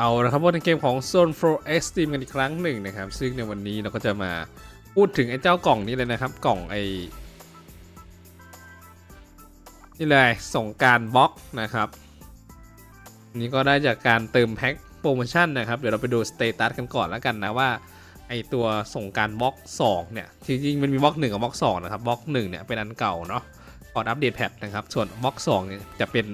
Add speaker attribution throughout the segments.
Speaker 1: เอาละครับว่าในเกมของ Zone 4 Extreme กันอีกครั้งหนึ่งนะครับ ซึ่งในวันนี้เราก็จะมาพูดถึงไอ้เจ้ากล่องนี้เลยนะครับ กล่องไอ้นี่เลยส่งการบล็อกนะครับนี่ก็ได้จากการเติมแพ็คโปรโมชั่นนะครับ เดี๋ยวเราไปดูสเตตัสกันก่อนแล้วกันนะว่าไอตัวส่งการบล็อก2เนี่ยจริงๆมันมีบล็อก1กับบล็อก2นะครับบล็อก1เนี่ยเป็นอันเก่าเนาะก่อนอัปเดตแพทนะครับส่วนบล็อก2เนี่ยจะเป็น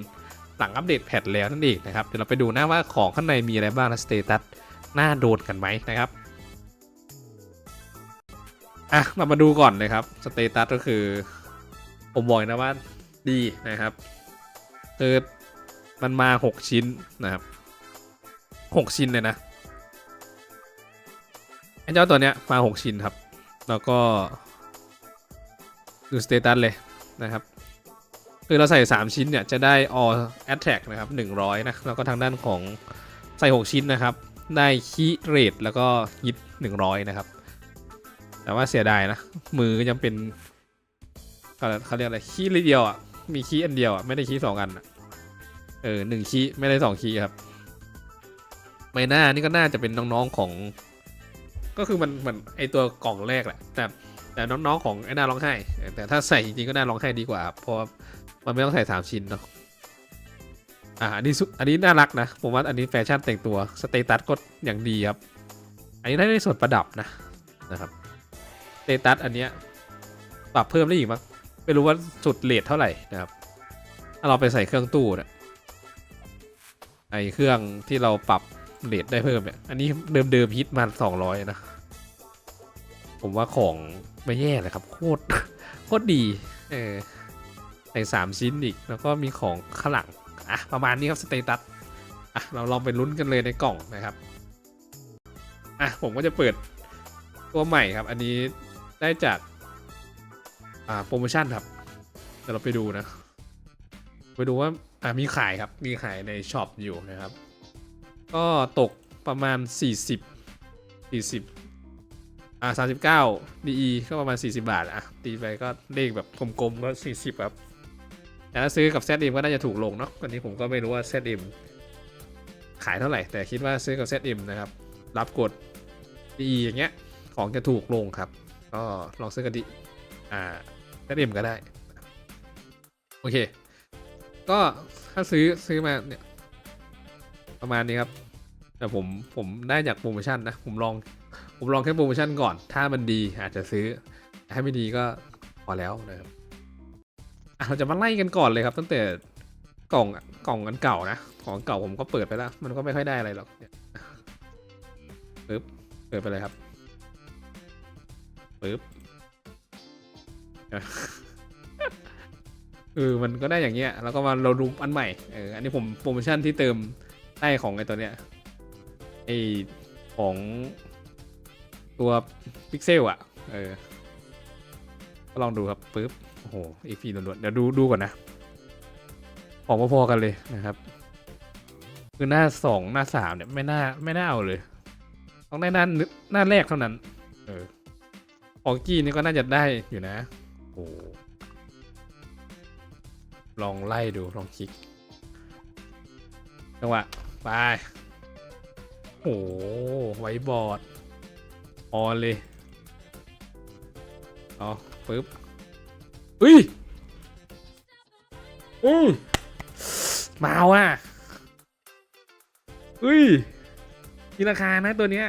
Speaker 1: หลังอัปเดตแพทแล้วนั่นเองนะครับเดี๋ยวเราไปดูหน้าว่าของข้างในมีอะไรบ้างนะสเตตัสน่าโดนกันไหมนะครับอะเรามาดูก่อนนะครับสเตตัสก็คือผมบอกนะว่าดีนะครับคือมันมา 6 ชิ้นนะครับ 6 ชิ้นเลยนะไอ้เจ้าตัวเนี้ยมา 6 ชิ้นครับ แล้วก็ดูสเตตัสเลยนะครับ คือเราใส่ 3 ชิ้นเนี่ยจะได้ all attack นะครับ100 นะ แล้วก็ทางด้านของใส่ 6 ชิ้นนะครับ ได้คีเรทแล้วก็ฮิต100 นะครับ แต่ว่าเสียดายนะ มือก็ยังเป็นเขาเรียกอะไรคีเดียวอะ มีคีอันเดียวอะ ไม่ได้คีสองอันอะเออหนึ่งคีไม่ได้สองคีครับไม่น่านี่ก็น่าจะเป็นน้องๆของ ก็คือมันเหมือนไอตัวกล่องแรกแหละแต่แต่น้องๆของไอ้น่าร้องไห้แต่ถ้าใส่จริงๆก็น่าร้องไห้ดีกว่าเพราะ มันไม่ต้องใส่สามชิ้นเนาะอ่าอันนี้สุอันนี้น่ารักนะ ผมว่าอันนี้แฟชั่นแต่งตัวสเตตัสก็อย่างดีครับ อันนี้ได้ในส่วนประดับนะนะครับสเตตัสอันเนี้ยปรับเพิ่มได้อีกมั้งไม่รู้ว่าสุดเลทเท่าไหร่นะครับ ถ้าเราไปใส่เครื่องตู้เนี่ยไอเครื่องที่เราปรับเลทได้เพิ่มเนี่ย อันนี้เดิมๆฮิตมาสองร้อยนะ ผมว่าของไม่แย่เลยครับ โคตรโคตรดี เออ ใส่สามชิ้นอีก แล้วก็มีของข้างหลังอะประมาณนี้ครับสเตตัสอะเราลองไปลุ้นกันเลยในกล่องนะครับอะผมก็จะเปิดตัวใหม่ครับ อันนี้ได้จากอ่าโปรโมชั่นครับเดี๋ยวเราไปดูนะ ไปดูว่าอ่ามีขายครับมีขายในช็อปอยู่นะครับ ก็ตกประมาณ 40 40อ่า39 DE ก็ประมาณ 40 บาทอะตีไปก็เลขแบบกลมๆก็ 40 ครับ แต่ถ้าซื้อกับ ZM ก็น่าจะถูกลงเนาะตอนนี้ผมก็ไม่รู้ว่า ZM ขายเท่าไหร่ แต่คิดว่าซื้อกับ ZM นะครับ รับกด DE อย่างเงี้ย ของจะถูกลงครับ ก็ลองซื้อกันดิอ่า ZM ก็ได้ โอเค ก็ถ้าซื้อซื้อมาเนี่ยประมาณนี้ครับ แต่ผมผมได้จากโปรโมชั่นนะ ผมลองผมลองแค่โปรโมชั่นก่อน ถ้ามันดีอาจจะซื้อ ถ้าไม่ดีก็พอแล้วนะครับ เราจะมาไล่กันก่อนเลยครับ ตั้งแต่กล่องกล่องอันเก่านะของเก่าผมก็เปิดไปแล้ว มันก็ไม่ค่อยได้อะไรหรอกเนี่ยปึ๊บเปิดไปเลยครับปึ๊บเออมันก็ได้อย่างเงี้ย แล้วก็มาเราดูอันใหม่เอออันนี้ผมโปรโมชั่นที่เติมได้ของไอตัวเนี้ยไอของตัวพิกเซลอะเออ ลองดูครับปึ๊บโอ้โหอีพีล้วนๆเดี๋ยวดูดูก่อนนะของพอๆกันเลยนะครับคือหน้าสองหน้าสามเนี่ยไม่น่าไม่น่าเอาเลย ต้องได้หน้าหน้าแรกเท่านั้น เออของกี้นี่ก็น่าจะได้อยู่นะโอ้ลองไล่ดูลองคลิกจังหวะไปโอ้โหไว้บอร์ดออเลย เอาปึ๊บอุ้ยอุ้ยมาว่ะอุ้ยมีราคานะตัวเนี้ย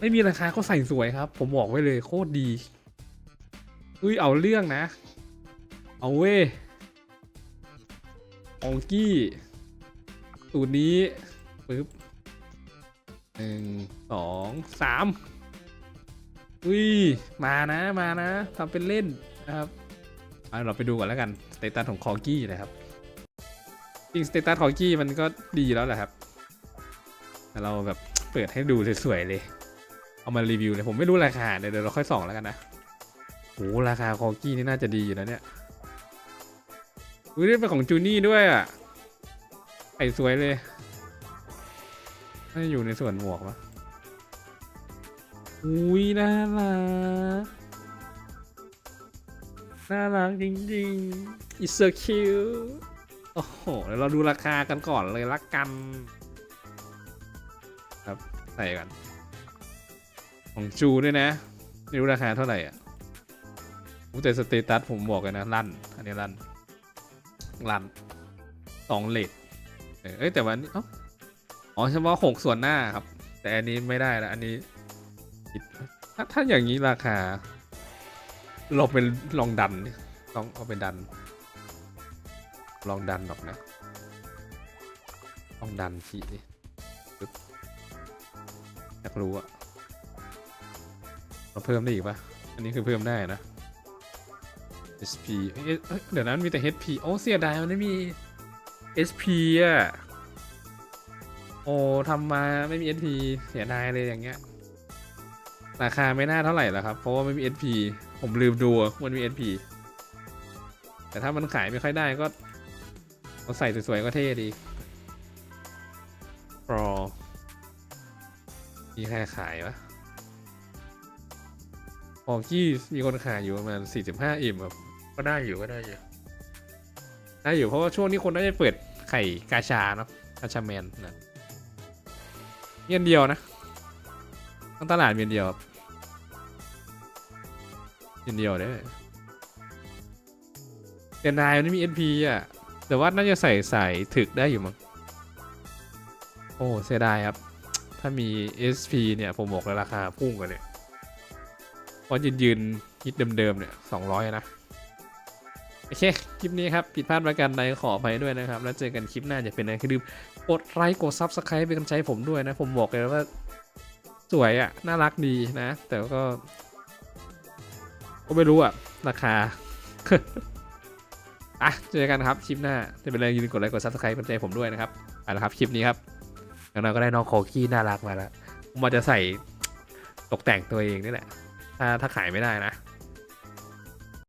Speaker 1: ไม่มีราคาก็ใส่สวยครับ ผมบอกไว้เลยโคตรดี อุ้ยเอาเรื่องนะ เอาเว้ยองกี้ตูนนี้ปึ๊บหนึ่งสองสาม อุ้ยมานะมานะทำเป็นเล่นนะครับเอาเราไปดูก่อนแล้วกันสเตตัสของคอกี้นะครับจริงสเตตัสคอกี้มันก็ดีแล้วแหละครับแต่เราแบบเปิดให้ดูสวยๆเลย เอามารีวิวเลยผมไม่รู้ราคาเดี๋ยวเราค่อยส่องแล้วกันนะโหราคาคอกี้นี่น่าจะดีอยู่นะเนี่ยอุ้ยนี่เป็นของจูนี่ด้วยอะไอ้สวยเลยน่าอยู่ในส่วนหมวกปะ อุ้ยน่ารักน่ารักจริงๆ it's so cute โอ้โหเดี๋ยวเราดูราคากันก่อนเลยละกัน ครับใส่กันของจูด้วยนะ ไม่รู้ราคาเท่าไหร่อะอู้แต่สเตตัสผมบอกเลยนะลั่น อันนี้ลั่นลั่นสองเลทเอ้ยแต่วันนี้อ๋อเฉพาะหกส่วนหน้าครับ แต่อันนี้ไม่ได้ละอันนี้ ผิดถ้าถ้าอย่างนี้ราคาเราเป็นลองดันดิลองเอาไปดัน ลองดันหรอกนะ ลองดันทีดิปึ๊บอยากรู้อะเราเพิ่มได้อีกปะอันนี้คือเพิ่มได้นะ SP เอ้ยเอ้ยเดี๋ยวนั้นมีแต่ HP โอ้เสียดายมันไม่มี SP อะ โอ้ทำมาไม่มี SP เสียดายเลยอย่างเงี้ย ราคาไม่น่าเท่าไหร่แล้วครับ เพราะว่าไม่มี SP ผมลืมดูว่ามันมี SP แต่ถ้ามันขายไม่ค่อยได้ก็เอาใส่สวยๆก็เท่ดีรอมีใครขายวะออกกี้มีคนขายอยู่ประมาณ 45อิ่มแบบก็ได้อยู่ก็ได้อยู่ ได้อยู่เพราะว่าช่วงนี้คนน่าจะเปิดไข่กาชาเนาะกาชาแมนนะเมียนเดียวนะ ทั้งตลาดเมียนเดียวครับเมียนเดียวเด้อเดียนายมันไม่มี NP อะ แต่ว่าน่าจะใส่ใส่ถึกได้อยู่มั้ง โอ้เสียดายครับ ถ้ามี SP เนี่ย ผมบอกเลยราคาพุ่งกว่าเนี่ยพราะยืนยืนคิดเดิมๆเนี่ยสองร้อยนะ โอเค คลิปนี้ครับ ผิดพลาดประการใดขออภัยด้วยนะครับ แล้วเจอกันคลิปหน้าจะเป็นอะไรคือลืมกดไลค์กด Subscribe เป็นกำลังใจผมด้วยนะ ผมบอกเลยว่า สวยอะ่ะ น่ารักดีนะ แต่ก็ ก็ไม่รู้อะราคา อะ เจอกันครับคลิปหน้า จะเป็นอะไรอย่าลืมกดไลค์กด Subscribe เป็นใจผมด้วยนะครับเอาละครับ คลิปนี้ครับอย่างน้อยก็ได้น้องโคกี้น่ารักมาแล้วผมอาจะใส่ตกแต่งตัวเองนี่แหละ ถ้าถ้าขายไม่ได้นะ